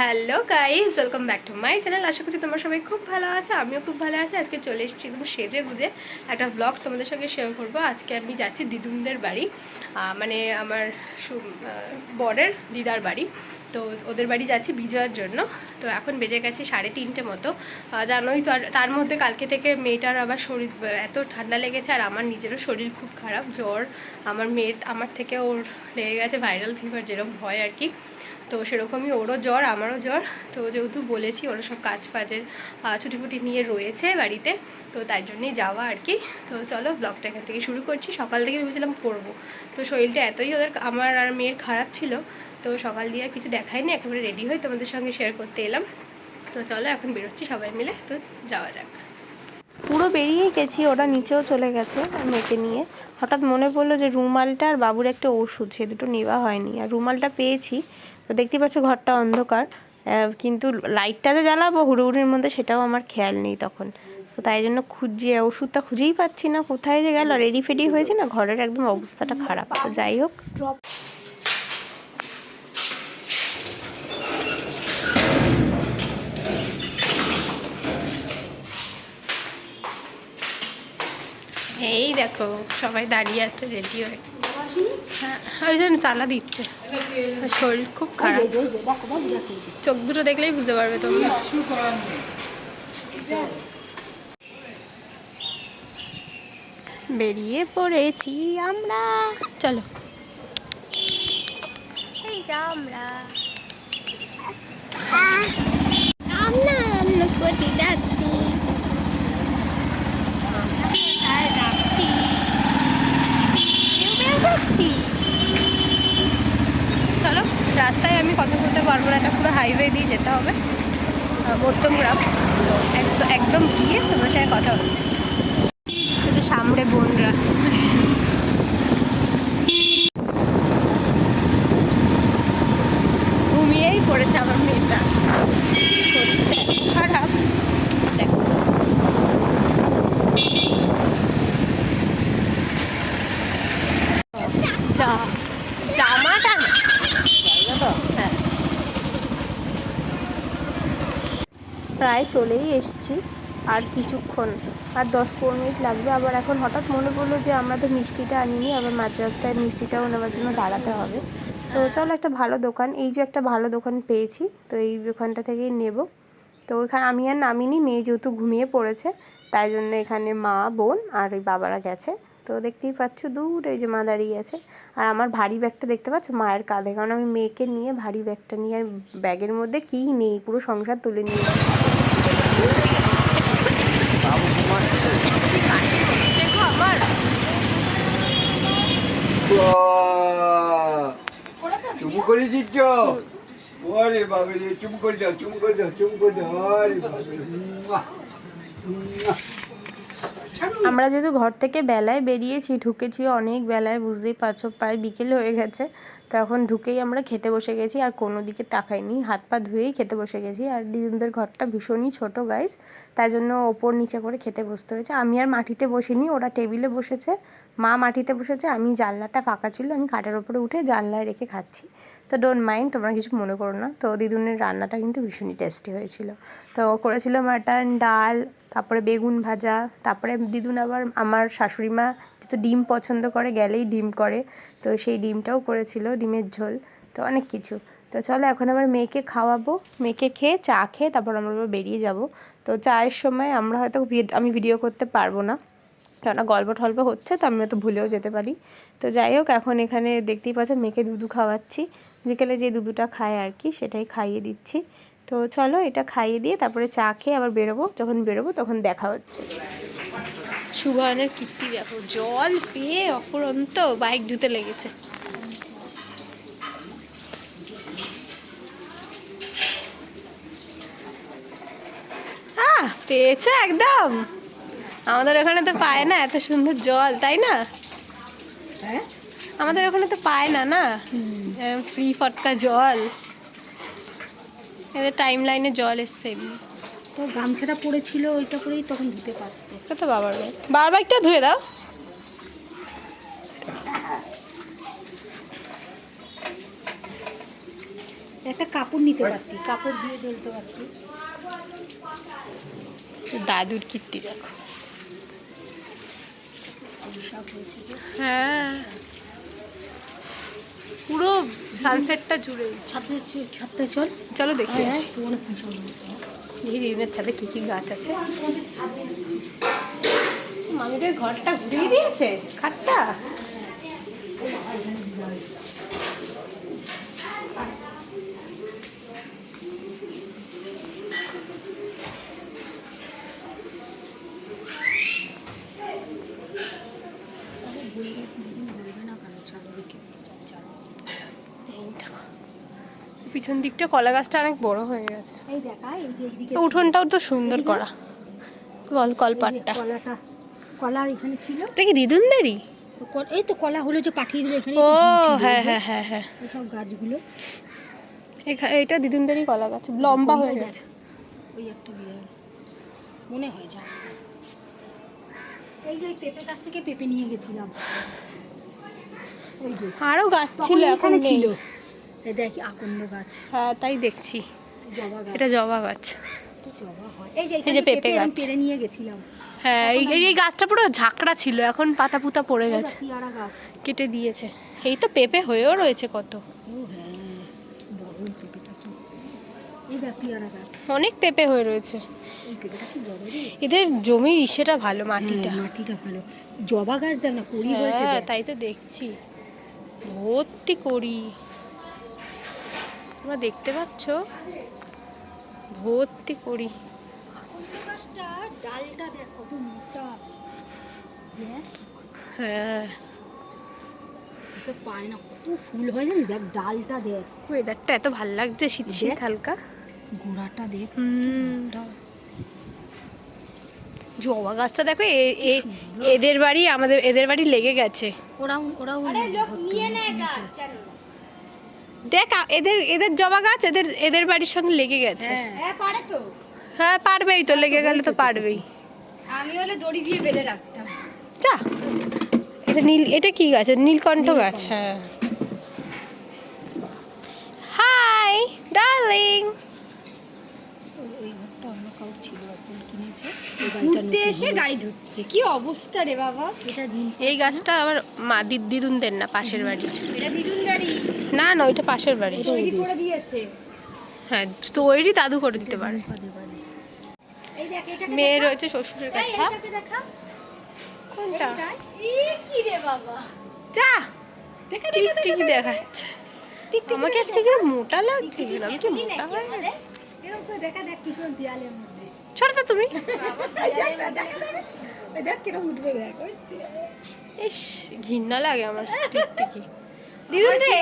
Hello guys welcome back to my channel আশা করছি তোমার সবাই খুব ভালো আছে, আমিও খুব ভালো আছি। আজকে চলে এসেছি একদম সেজে বুঝে একটা ব্লগ তোমাদের সঙ্গে শেয়ার করব। আজকে আমি যাচ্ছি দিদুনদের বাড়ি মানে আমার বরের দিদার বাড়ি। তো ওদের বাড়ি যাচ্ছি বিজয়ের জন্য। তো এখন বেজে গেছে সাড়ে তিনটে মতো। জানোই তো আর তার মধ্যে কালকে থেকে মেয়েটার আবার শরীর এত ঠান্ডা লেগেছে আর আমার নিজেরও শরীর খুব খারাপ, জ্বর। আমার মেয়ের, আমার থেকে ওর লেগে গেছে ভাইরাল ফিভার যেরকম হয় আর কি। তো সেরকমই ওরও জ্বর আমারও জ্বর। তো যেহেতু বলেছি ওরা সব কাজ ফাজের আহ, ছুটিফুটি নিয়ে রয়েছে বাড়িতে তো তার জন্যই যাওয়া আর কি। তো চলো ব্লগটা এখান থেকে শুরু করছি। সকাল থেকে ভেবেছিলাম করব। তো শরীরটা এতই ওদের আমার আর মেয়ের খারাপ ছিল তো সকাল দিয়ে আর কিছু দেখায়নি একেবারে রেডি হয়ে তোমাদের সঙ্গে শেয়ার করতে এলাম। তো চলো এখন বেরোচ্ছি সবাই মিলে তো যাওয়া যাক। পুরো বেরিয়েই গেছি ওরা নিচেও চলে গেছে মেয়েকে নিয়ে। হঠাৎ মনে পড়ল যে রুমালটা আর বাবুর একটা ওষুধ সে দুটো নেওয়া হয়নি। আর রুমালটা পেয়েছি তো দেখতে পাচ্ছ ঘরটা অন্ধকার কিন্তু লাইটটা যে জ্বালাবো হুড়োহুড়ির মধ্যে সেটাও আমার খেয়াল নেই তখন। তো তাই জন্য খুঁজে ওষুধটা খুঁজেই পাচ্ছি না কোথায় যে গেল। রেডি ফেডি হয়েছে না, ঘরের একদম অবস্থাটা খারাপ। তো যাই হোক। এই দেখো, সবাই দাঁড়িয়ে আছে রেডি হ্যাঁ। ওই জন্য চালা দিচ্ছে। শরীর খুব খারাপ। চোখ দুটো দেখলেই বুঝতে পারবে তোমরা বেরিয়ে পড়েছি আমরা। চলো। আমরা। আমরা যাচ্ছি। যাচ্ছি চলো, রাস্তায় আমি কথা বলতে পারব না, এটা পুরো হাইওয়ে দিয়ে যেতে হবে। মধ্যমগ্রাম। একদম একদম গিয়ে তোমার সাথে কথা হচ্ছে। সামনে বোনরা ঘুমিয়েই পড়েছে আমার মেয়েটা শরীরটা এত খারাপ দেখো যা জামাটা না হ্যাঁ প্রায় চলেই এসছি, আর কিছুক্ষণ, আর দশ পনেরো মিনিট লাগবে। আবার এখন হঠাৎ মনে পড়ল যে আমরা তো মিষ্টিটা আনিনি, আবার মাঝ রাস্তায় মিষ্টিটাও নেওয়ার জন্য দাঁড়াতে হবে। তো চলো একটা ভালো দোকান, এই যে একটা ভালো দোকান পেয়েছি, তো এই দোকানটা থেকেই নেব। তো ওইখানে আমি আর নামিনি, মেয়ে যেহেতু ঘুমিয়ে পড়েছে, তাই জন্য এখানে মা, বোন আর ওই বাবারা গেছে। তো দেখতেই পাচ্ছ দূর এই যে মা দাঁড়িয়ে আছে, আর আমার ভারী ব্যাগটা দেখতে পাচ্ছ? মায়ের কাঁধে, কারণ আমি মেয়েকে নিয়ে ভারী ব্যাগটা নিয়ে, ব্যাগের মধ্যে কী নেই, পুরো সংসার তুলে নিয়েছি। দেখো আমার চুমু করে দিচ্ছ? ওরে বাবা রে চুমু করে যাও চুমু করে যাও চুমু করে যাও। আরে বাবা। আমরা যেহেতু ঘর থেকে বেলায় বেরিয়েছি, ঢুকেছি অনেক বেলায়, বুঝতেই পারছ, প্রায় বিকেল হয়ে গেছে। তো এখন ঢুকেই আমরা খেতে বসে গেছি, আর কোনো দিকে তাকাইনি, হাত পা ধুয়েই খেতে বসে গেছি। আর দিদুনদের ঘরটা ভীষণই ছোট গাইস তাই জন্য ওপর নিচে করে খেতে বসতে হয়েছে। আমি আর মাটিতে বসিনি, ওরা টেবিলে বসেছে, মা মাটিতে বসেছে, আমি জানলাটা ফাঁকা ছিল, আমি কাটার ওপরে উঠে জানলায় রেখে খাচ্ছি। তো ডোন্ট মাইন্ড তোমরা কিছু মনে করো না। তো দিদুনের রান্নাটা কিন্তু ভীষণই টেস্টি হয়েছিল। তো করেছিল মাটন ডাল, তারপরে বেগুন ভাজা, তারপরে দিদুন আবার আমার শাশুড়ি মা যেহেতু ডিম পছন্দ করে, গেলেই ডিম করে। তো সেই ডিমটাও করেছিল, ডিমের ঝোল, তো অনেক কিছু। তো চলো এখন আমার মেয়েকে খাওয়াবো। মেয়েকে খেয়ে, চা খেয়ে তারপর আমরা আবার বেরিয়ে যাব। তো চায়ের সময় আমরা হয়তো আমি ভিডিও করতে পারব না। কেননা গল্প টল্প হচ্ছে, তো আমি হয়তো ভুলেও যেতে পারি। তো যাই হোক, এখন এখানে দেখতেই পাচ্ছ, মেয়েকে দুধু খাওয়াচ্ছি। বিকেলে যে দুধুটা খায় আর কি সেটাই খাইয়ে দিচ্ছি। তো চলো এটা খাইয়ে দিয়ে তারপরে চা খেয়ে আবার বেরোবো। যখন বেরোবো তখন দেখা হচ্ছে। সুভানের কীর্তি দেখো। জল পেয়ে অফুরন্ত বাইক ধুতে লেগেছে। আহ পেয়েছে একদম। আমাদের ওখানে তো পায় না এত সুন্দর জল তাই না? আমাদের ওখানে তো পায় না না? ফ্রি ফটকা জল। এদের টাইম লাইনে জল এসছে। তো গামছাটা পড়েছিল ওইটা করেই তখন ধুতে পারতো। তো বাবার বাইক বাবার বাইকটা ধুয়ে দাও। একটা কাপড় নিতে পারতি কাপড় দিয়ে তুলতে পারতি। দাদুর কীর্তি দেখো। হ্যাঁ। পুরো সানসেটটা জুড়ে ছাদে ছাদে চল চলো দেখি। হ্যাঁ সুন্দর এই দিনের ছাদে কি কি গাছ আছে? মামিদের ঘরটা ঘুরিয়ে দিয়েছে খাটটা বলবে না কেন চালো দেখি চালো। এই দেখো পিছন দিকটা কলা গাছটা অনেক বড় হয়ে গেছে। এই দেখা এই যে এইদিকে উঠোনটাও তো সুন্দর করা। কল কলপাটটা। কলাটা কলা এখানে ছিল। এটা কি কল- এই তো কলা হলো যে পাঠিয়ে দিল এখানে ও হ্যাঁ হ্যাঁ হ্যাঁ হ্যাঁ। এইসব গাছগুলো। এখা- এটা দিদুনদেরই কলা গাছ লম্বা হয়ে গেছে। ওই একটা মনে হয় যা। এই যে পেঁপে গাছ থেকে পেঁপে নিয়ে গেছিলাম। আরও গাছ ছিল এখন এখানে ছিল। এই দেখ আকন্দ গাছ। হ্যাঁ তাই দেখছি। জবা গাছ। এটা জবা গাছ। এই যে পেঁপে গাছ। পেরে নিয়ে গেছিলাম। হ্যাঁ এই এই- গাছটা পুরো ঝাঁকড়া ছিল এখন পাতা পুতা পড়ে গেছে। কেটে দিয়েছে। এই তো পেঁপে হয়েও রয়েছে কত। হ্যাঁ অনেক পেঁপে হয়ে রয়েছে। এদের জমির ইসেটা ভালো মাটিটা। হ্যাঁ, মাটিটা ভালো। জবা গাছ দেখ না হয়েছে হ্যাঁ তাই তো দেখছি। ভর্তি করি তোমরা দেখতে পাচ্ছ? ভর্তি করি। ডালটা দেখ কত মোটা। হ্যাঁ। পায় না কত ফুল হয় দেখ ডালটা দেখ। ওয়েদারটা এত ভালো লাগছে শীত শীত হালকা। গোড়াটা দেখ হুম। জবা গাছটা দেখো এ- এ- এদের বাড়ি আমাদের এদের বাড়ি লেগে গেছে। ওরাও ওরাও নিয়ে নেয় দেখ এদের এদের জবা গাছ এদের এদের বাড়ির সঙ্গে লেগে গেছে। হ্যাঁ। পারে তো। হ্যাঁ পারবেই তো লেগে গেলে তো পারবেই। আমি হলে দড়ি দিয়ে বেঁধে রাখতাম। যা। এটা নীল এটা কি গাছ? নীলকণ্ঠ গাছ হ্যাঁ। Hi darling. ঘুরতে এসে গাড়ি ধুচ্ছে কি অবস্থা রে বাবা। এটা এই গাছটা আবার মা দি- দিদুনদের না পাশের বাড়ি এটা দিদুন গাড়ি। না না ওইটা পাশের বাড়ি। হ্যাঁ তৈরি দাদু করে দিতে পারে। মেয়ে রয়েছে শ্বশুরের কাছে। হ্যাঁ। কোনটা? যা টিকটিকি দেখাচ্ছে। আমাকে আজকে কি মোটা লাগছে আমি কি মোটা হয়ে গেছি ছোট তো তুমি। ইস ঘৃণা লাগে আমার টিকটিকি। দিদুন রে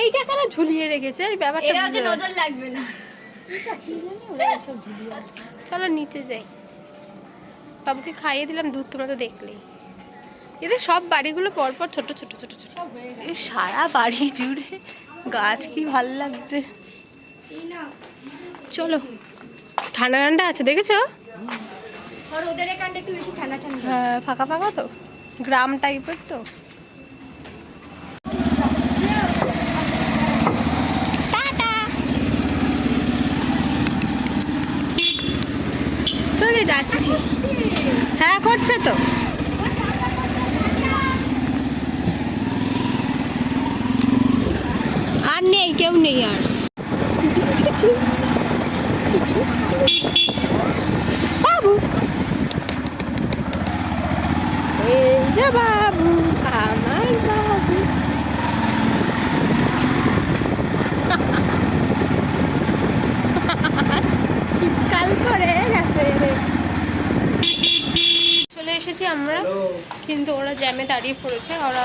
এইটা কেন ঝুলিয়ে রেখেছে এই ব্যাপারটা এটা হচ্ছে। নজর লাগবে না। চলো নিচে যাই। বাবুকে খাইয়ে দিলাম দুধ তোমরা তো দেখলেই। এদের সব বাড়িগুলো পরপর ছোট ছোট ছোট ছোট। সারা বাড়ি জুড়ে গাছ কি ভালো লাগছে। চলো ঠান্ডা ঠান্ডা আছে দেখেছ? হ্যাঁ ফাঁকা ফাঁকা তো গ্রাম টাইপের তো টাটা চলে যাচ্ছি। হ্যাঁ করছে তো। আর নেই কেউ নেই আর। বাবু। এই যে বাবু আমার বাবু শীতকাল পরে গেছে রে চলে এসেছি আমরা। কিন্তু ওরা জ্যামে দাঁড়িয়ে পড়েছে, ওরা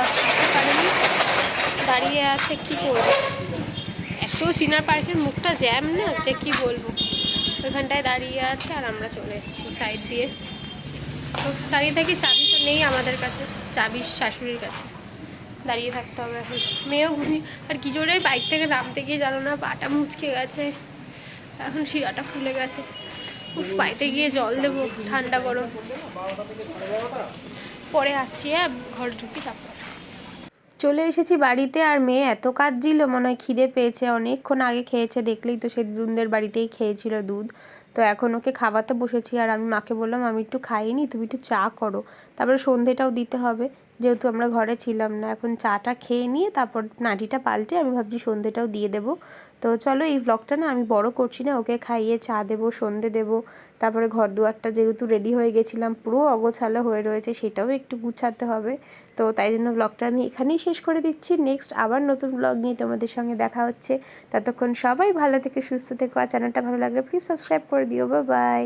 দাঁড়িয়ে আছে কি করবে? এত চিনার পার্কের মুখটা জ্যাম না? যে কি বলব? ওইখানটায় দাঁড়িয়ে আছে আর আমরা চলে এসেছি সাইড দিয়ে। তো দাঁড়িয়ে থাকি, চাবি তো নেই আমাদের কাছে, চাবি শাশুড়ির কাছে। দাঁড়িয়ে থাকতে হবে এখন। মেয়েও ঘুমি আর কি জোরে বাইক থেকে নামতে গিয়ে জানো না, পাটা মুচকে গেছে। এখন শিরাটা ফুলে গেছে। পাইতে গিয়ে জল দেবো, ঠান্ডা গরম। পরে আসছি হ্যাঁ ঘরে ঢুকি, তারপর। চলে এসেছি বাড়িতে আর মেয়ে এত কাঁদছিল, মনে হয় খিদে পেয়েছে, অনেকক্ষণ আগে খেয়েছে, দেখলেই তো সে দিদুনদের বাড়িতেই খেয়েছিল দুধ। তো এখন ওকে খাওয়াতে বসেছি, আর আমি মাকে বললাম, আমি একটু খাইনি, তুমি একটু চা করো। তারপরে সন্ধেটাও দিতে হবে। যেহেতু আমরা ঘরে ছিলাম না, এখন চাটা খেয়ে নিয়ে তারপর নাটিটা পাল্টে আমি ভাবছি সন্ধেটাও দিয়ে দেবো। তো চলো এই ব্লগটা না আমি বড় করছি না, ওকে খাইয়ে চা দেবো, সন্ধে দেবো, তারপরে ঘর দুয়ারটা যেহেতু রেডি হয়ে গেছিলাম, পুরো অগোছালো হয়ে রয়েছে, সেটাও একটু গুছাতে হবে। তো তাই জন্য ব্লগটা আমি এখানেই শেষ করে দিচ্ছি নেক্সট আবার নতুন ব্লগ নিয়ে তোমাদের সঙ্গে দেখা হচ্ছে। ততক্ষণ সবাই ভালো থেকে সুস্থ থেকো, আর চ্যানেলটা ভালো লাগলে প্লিজ সাবস্ক্রাইব করে দিও বা বাই